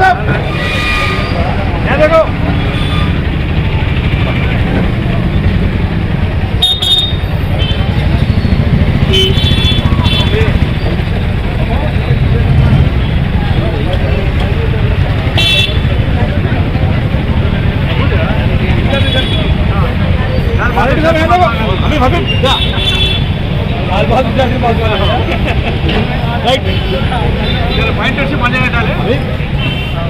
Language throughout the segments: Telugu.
साहब यहाँ देखो अभी भाभी राइट पॉइंट से बन जाएगा डाले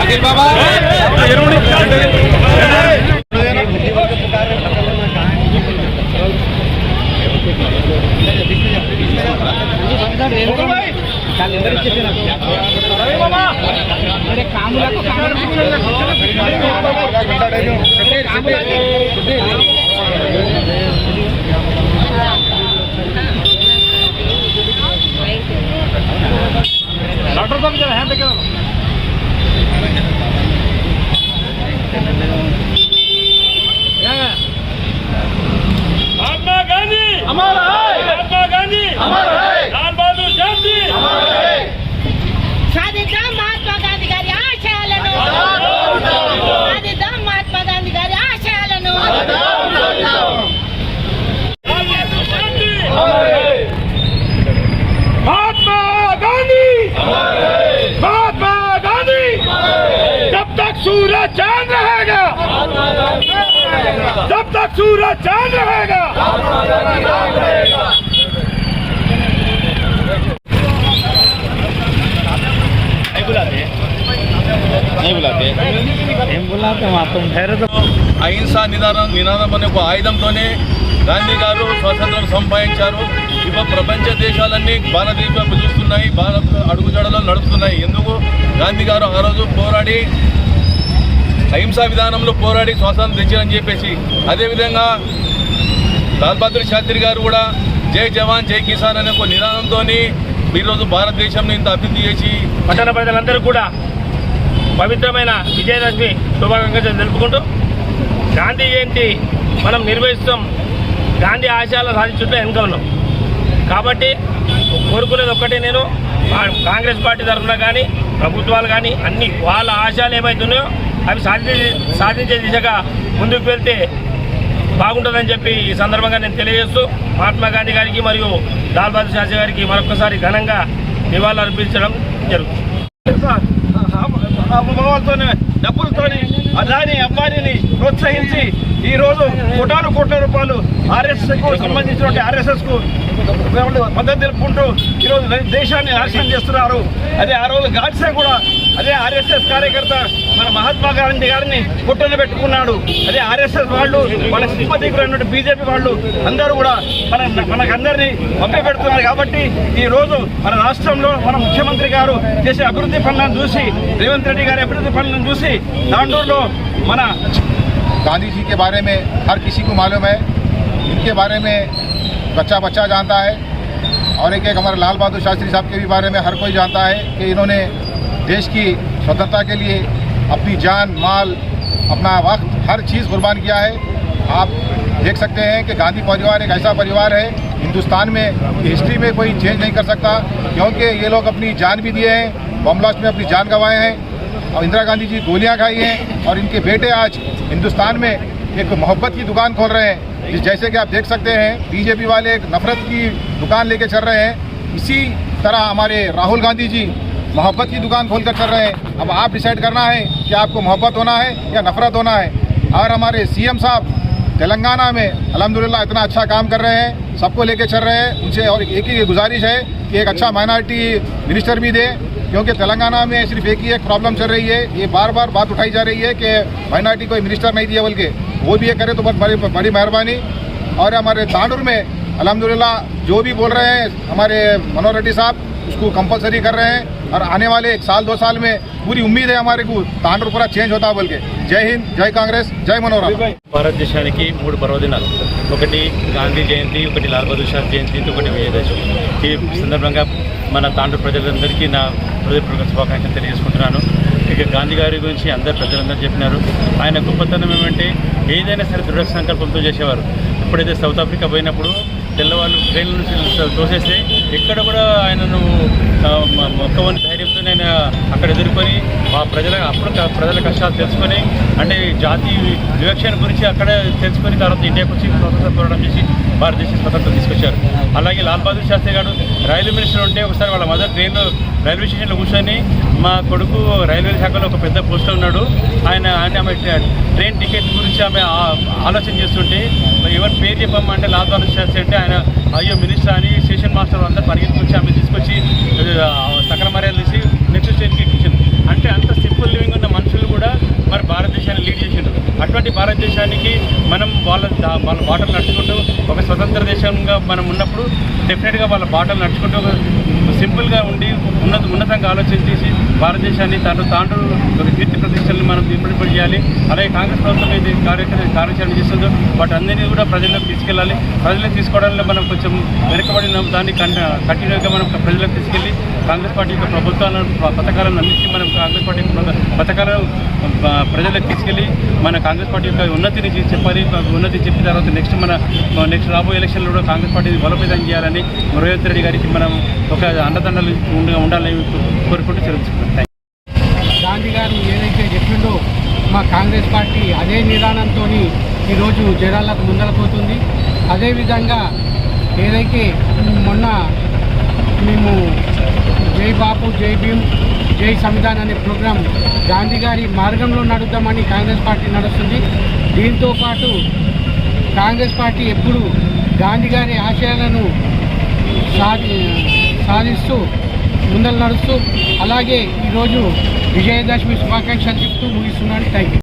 અખિલ બાબા કામ जब तक सूरज चांद रहेगा అహింసా నిదానం నినాదం అనే ఒక ఆయుధంతోనే గాంధీ గారు స్వాతంత్రం సంపాదించారు ఇప్పుడు ప్రపంచ దేశాలన్నీ భారతదేశం పిలుస్తున్నాయి భారత్ అడుగుజాడలో నడుస్తున్నాయి ఎందుకు గాంధీ గారు ఆ రోజు పోరాడి అహింసా విధానంలో పోరాడి స్వాతంత్రం తెచ్చారని చెప్పేసి అదేవిధంగా లాల్బహదూర్ శాస్త్రి గారు కూడా జై జవాన్ జై కిసాన్ అనే ఒక నినాదంతో ఈరోజు భారతదేశం ఇంత అభివృద్ధి చేసి పట్టణ ప్రజలందరూ కూడా పవిత్రమైన విజయదశమి శుభాకాంక్షలు తెలుపుకుంటూ గాంధీ జయంతి మనం నిర్వహిస్తాం. గాంధీ ఆశయాలు సాధించుట్లో వెనుక ఉన్నాం. కాబట్టి కోరుకునేది ఒక్కటే నేను కాంగ్రెస్ పార్టీ తరఫున కానీ ప్రభుత్వాలు కానీ అన్ని వాళ్ళ ఆశయాలు ఏమైతున్నాయో అవి సాధించే సాధించే దిశగా ముందుకు వెళ్తే బాగుంటుందని చెప్పి ఈ సందర్భంగా నేను తెలియజేస్తూ మహాత్మా గాంధీ గారికి మరియు లాల్ బహదూర్ శాస్త్రి గారికి మరొకసారి ఘనంగా నివాళులు అర్పించడం జరుగుతుంది. అమ్మవారితోనే డబ్బులతోని అదాని అంబానీని ప్రోత్సహించి ఈ రోజు కోటాను కోట్ల రూపాయలు ఆర్ఎస్ఎస్కు సంబంధించినటువంటి ఆర్ఎస్ఎస్కు మద్దతు తెలుపుకుంటూ ఈ రోజు దేశాన్ని నాశనం చేస్తున్నారు. అదే ఆ రోజు గాడ్సే కూడా అదే ఆర్ఎస్ఎస్ కార్యకర్త మన మహాత్మా గాంధీ గారిని పుట్టన పెట్టుకున్నాడు అదే ఆర్ఎస్ఎస్ వాళ్ళు వాళ్ళ సింపతికులైనటువంటి బీజేపీ వాళ్ళు అందరూ కూడా మన మనకందరినీ పంపి పెడుతున్నారు కాబట్టి ఈ రోజు మన రాష్ట్రంలో మన ముఖ్యమంత్రి గారు చేసే అభివృద్ధి పనులను చూసి రేవంత్ రెడ్డి గారి అభివృద్ధి పనులను చూసి దాంట్లో మన गांधी जी के बारे में हर किसी को मालूम है इनके बारे में बच्चा बच्चा जानता है और एक एक हमारे लाल बहादुर शास्त्री साहब के भी बारे में हर कोई जानता है कि इन्होंने देश की स्वतंत्रता के लिए अपनी जान, माल, अपना वक्त, हर चीज़ कुर्बान किया है। आप देख सकते हैं कि गांधी परिवार एक ऐसा परिवार है, हिंदुस्तान में हिस्ट्री में कोई चेंज नहीं कर सकता, क्योंकि ये लोग अपनी जान भी दिए हैं बम में अपनी जान गंवाए हैं, और इंदिरा गांधी जी गोलियाँ खाई हैं, और इनके बेटे आज हिंदुस्तान में एक मोहब्बत की दुकान खोल रहे हैं, जैसे कि आप देख सकते हैं बीजेपी वाले एक नफरत की दुकान लेके चल रहे हैं। इसी तरह हमारे राहुल गांधी जी मोहब्बत की दुकान खोल कर चल रहे हैं। अब आप डिसाइड करना है कि आपको मोहब्बत होना है या नफरत होना है। और हमारे सीएम साहब तेलंगाना में, अल्हम्दुलिल्लाह, इतना अच्छा काम कर रहे हैं, सबको लेके चल रहे हैं। उनसे और एक ही गुजारिश है कि एक अच्छा माइनॉरिटी मिनिस्टर भी दे, क्योंकि तेलंगाना में सिर्फ़ एक ही एक प्रॉब्लम चल रही है। ये बार बार बात उठाई जा रही है कि माइनॉरिटी कोई मिनिस्टर नहीं दिया बल्कि वो भी ये करे तो बहुत बड़ी बड़ी मेहरबानी। और हमारे तांडूर में अलहमदिल्ला जो भी बोल रहे हैं, हमारे मनोहर रेड्डी साहब उसको कंपलसरी कर रहे हैं और आने वाले एक साल दो साल में पूरी उम्मीद है हमारे को तांडर पूरा चेंज होता है बोल के जय हिंद जय कांग्रेस जय मनोहर భారతదేశానికి మూడు పర్వదినాలు ఒకటి గాంధీ జయంతి ఒకటి లాల్ బహదూర్ శాస్త్రి జయంతి ఒకటి విజయదశమి ఈ సందర్భంగా మన తాండ్రు ప్రజలందరికీ నా హృదయపూర్వక శుభాకాంక్షలు తెలియజేసుకుంటున్నాను ఇక గాంధీ గారి గురించి అందరు ప్రజలందరూ చెప్పినారు ఆయన గొప్పతనం ఏమంటే ఏదైనా సరే దృఢ సంకల్పంతో చేసేవారు ఎప్పుడైతే సౌత్ ఆఫ్రికా పోయినప్పుడు తెల్లవాళ్ళు ట్రైన్ల నుంచి తోసేస్తే ఎక్కడ కూడా ఆయనను మొక్కవని ధైర్యంతో ఆయన అక్కడ ఎదుర్కొని మా ప్రజల అప్పుడు ప్రజల కష్టాలు తెలుసుకొని అంటే జాతి వివక్షణ గురించి అక్కడ తెలుసుకొని తర్వాత ఇండియాకు వచ్చి స్వతంత్ర పోరాటం చేసి భారతదేశ స్వతంత్రం తీసుకొచ్చారు. అలాగే లాల్ బహదూర్ శాస్త్రి గారు రైల్వే మినిస్టర్ ఉంటే ఒకసారి వాళ్ళ మదర్ ట్రైన్లో రైల్వే స్టేషన్లో కూర్చొని మా కొడుకు రైల్వే శాఖలో ఒక పెద్ద పోస్ట్లో ఉన్నాడు. ఆయన ఆయన ఆమె ట్రైన్ టికెట్ గురించి ఆమె ఆలోచన చేస్తుంటే ఎవరి పేరు చెప్పమ్మా అంటే లాల్ బహదూర్ శాస్త్రి అంటే ఆయన అయ్యో మినిస్టర్ అని స్టేషన్ మాస్టర్ అందరూ పరిగెత్తుకొచ్చి ఆమె తీసుకొచ్చి సకల మర్యాద తీసి నెక్స్ట్ స్టేజ్కి ఎక్కించింది అంటే అంత సింపుల్ లివింగ్ ఉన్న మనుషులు కూడా మరి భారతదేశాన్ని లీడ్ చేసిండ్రు. అటువంటి భారతదేశానికి మనం వాళ్ళ వాళ్ళ బాటలు నడుచుకుంటూ ఒక స్వతంత్ర దేశంగా మనం ఉన్నప్పుడు డెఫినెట్గా వాళ్ళ బాటలు నడుచుకుంటూ సింపుల్గా ఉండి ఉన్నత ఉన్నతంగా ఆలోచన చేసి భారతదేశాన్ని తాను తాండ్రు ఒక కీర్తి ప్రతిష్టలను మనం ఇంప్లిమెంట్ చేయాలి. అలాగే కాంగ్రెస్ ప్రభుత్వం ఏది కార్యక్రమ కార్యాచరణ చేస్తుందో వాటన్నిటిని కూడా ప్రజల్లోకి తీసుకెళ్ళాలి. ప్రజలకు తీసుకోవడంలో మనం కొంచెం వెనుకబడిన దాన్ని కంటిన్యూగా మనం ప్రజలకు తీసుకెళ్ళి కాంగ్రెస్ పార్టీ యొక్క ప్రభుత్వాలను పథకాలను అన్నింటినీ మనం కాంగ్రెస్ పార్టీ పథకాలను ప్రజలకు తీసుకెళ్ళి మన కాంగ్రెస్ పార్టీ యొక్క ఉన్నతిని చెప్పాలి ఉన్నతి చెప్పిన తర్వాత నెక్స్ట్ మన నెక్స్ట్ రాబోయే ఎలక్షన్లో కూడా కాంగ్రెస్ పార్టీని బలోపేతం చేయాలని రేవంత్ రెడ్డి గారికి మనం ఒక అండదండలు ఉండాలని కోరుకుంటూ తెలుసుకుంటాం గాంధీ గారు ఏదైతే చెప్పిండో మా కాంగ్రెస్ పార్టీ అదే నిదానంతో ఈరోజు జనాలకు ముందలపోతుంది అదేవిధంగా ఏదైతే మొన్న మేము జై బాపు జై భీమ్ జై సంవిధాన్ అనే ప్రోగ్రాం గాంధీ గారి మార్గంలో నడుద్దామని కాంగ్రెస్ పార్టీ నడుస్తుంది. దీంతో పాటు కాంగ్రెస్ పార్టీ ఎప్పుడు గాంధీ గారి ఆశయాలను సాధి సాధిస్తూ ముందలు నడుస్తూ అలాగే ఈరోజు విజయదశమి శుభాకాంక్షలు చెప్తూ ముగిస్తున్నాను. Thank you